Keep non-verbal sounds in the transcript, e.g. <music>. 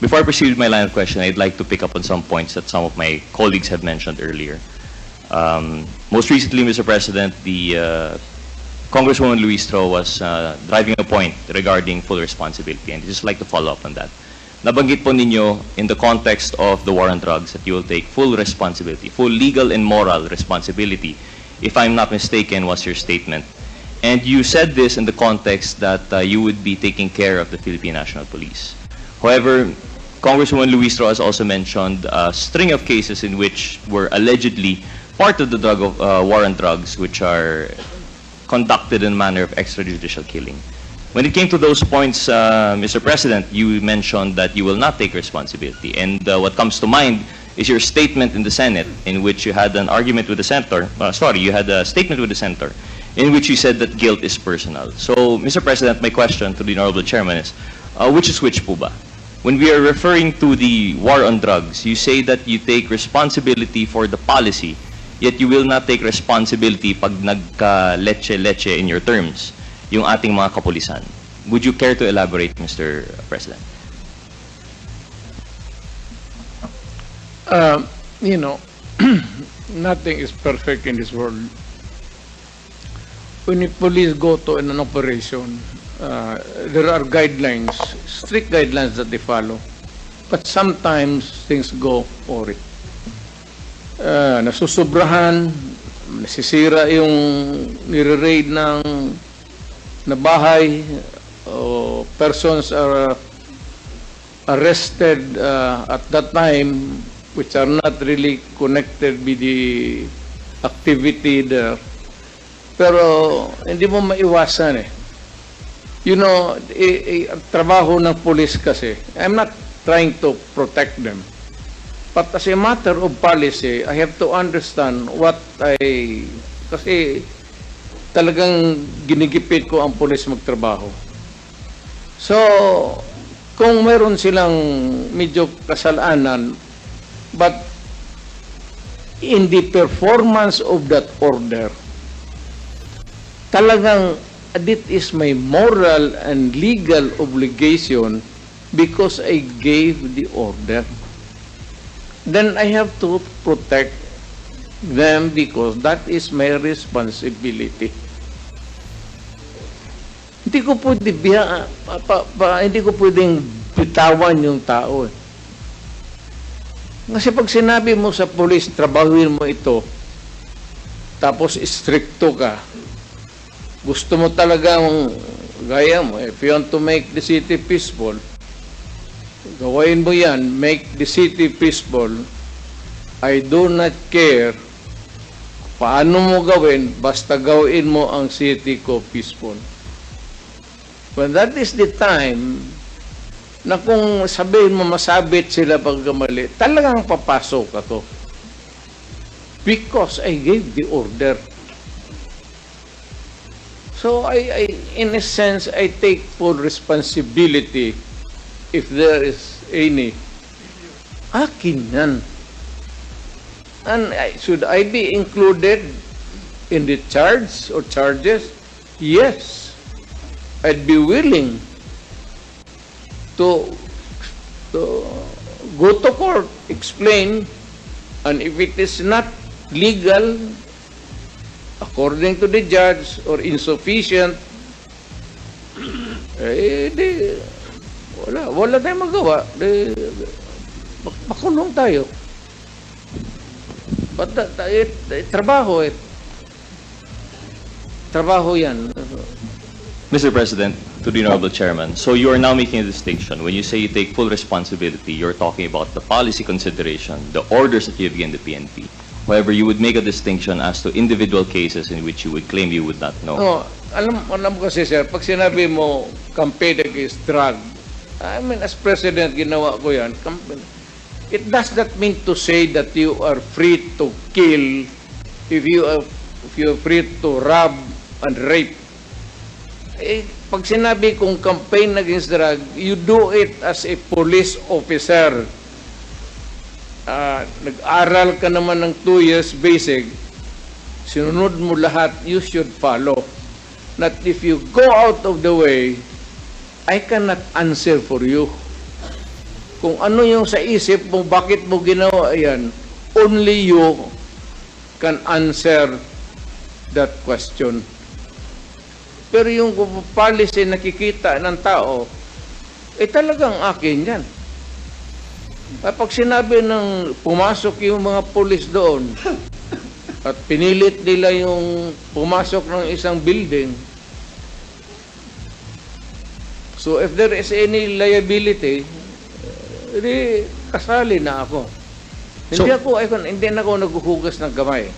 before I proceed with my line of question, I'd like to pick up on some points that some of my colleagues have mentioned earlier. Um, most recently, Mr. President, the uh, Congresswoman Luistro was uh, driving a point regarding full responsibility, and I'd just like to follow up on that. Nabanggit po ninyo in the context of the war on drugs that you will take full responsibility, full legal and moral responsibility. If I'm not mistaken, was your statement. And you said this in the context that uh, you would be taking care of the Philippine National Police. However, Congresswoman Luistro has also mentioned a string of cases in which were allegedly part of the drug of, uh, war on drugs, which are conducted in a manner of extrajudicial killing. When it came to those points, uh, Mr. President, you mentioned that you will not take responsibility. And uh, what comes to mind is your statement in the Senate, in which you had an argument with the senator. Uh, sorry, you had a statement with the senator, in which you said that guilt is personal. So, Mr. President, my question to the honorable chairman is, uh, which is which po ba? When we are referring to the war on drugs, you say that you take responsibility for the policy, yet you will not take responsibility pag nagka-leche-leche in your terms, yung ating mga kapulisan. Would you care to elaborate, Mr. President? Uh, you know, <clears throat> nothing is perfect in this world. When the police go to an operation, uh, there are guidelines, strict guidelines that they follow. But sometimes things go for it. Uh, nasusobrahan, nasisira yung nire-raid ng na bahay, o persons are arrested uh, at that time which are not really connected with the activity there. Pero hindi mo maiwasan eh. You know, i- ang trabaho ng police kasi, I'm not trying to protect them. But as a matter of policy, I have to understand what I... Kasi talagang ginigipit ko ang police magtrabaho. So, kung meron silang medyo kasalanan, but in the performance of that order, talagang it is my moral and legal obligation because I gave the order. Then I have to protect them because that is my responsibility. Hindi ko pwede biya, pa, pa- pa- hindi ko pwedeng bitawan yung tao. Kasi pag sinabi mo sa police, trabahuin mo ito, tapos stricto ka, gusto mo talagang, gaya mo, if you want to make the city peaceful, gawain mo yan, make the city peaceful, I do not care paano mo gawin, basta gawin mo ang city ko peaceful. When that is the time na kung sabihin mo masabit sila pagkamali, talagang papasok ka to. Because I gave the order. So I, I in a sense I take full responsibility if there is any. Akin yan. And I, should I be included in the charge or charges? Yes. I'd be willing to to go to court, explain, and if it is not legal, according to the judge, or insufficient, <clears throat> eh, di, wala, wala tayong magawa. Di, mak- makulong tayo. But it, it, trabaho eh. Trabaho yan. Mr. President, to the honorable chairman, so you are now making a distinction. When you say you take full responsibility, you're talking about the policy consideration, the orders that you have given the PNP. However, you would make a distinction as to individual cases in which you would claim you would not know. No, alam, alam ko kasi sir, pag sinabi mo campaign against drug, I mean, as president, ginawa ko yan. Campaign. It does not mean to say that you are free to kill if you are, if you are free to rob and rape. Eh, pag sinabi kong campaign against drug, you do it as a police officer. Ah, nag-aral ka naman ng two years basic, sinunod mo lahat, you should follow. Not if you go out of the way, I cannot answer for you. kung ano yung sa isip mo, bakit mo ginawa yan, only you can answer that question. Pero yung policy nakikita ng tao, eh talagang akin yan. Kapag sinabi ng pumasok yung mga pulis doon at pinilit nila yung pumasok ng isang building, so if there is any liability, eh, di kasali na ako. Hindi So- ako, ay, hindi na ako naghuhugas ng gamay.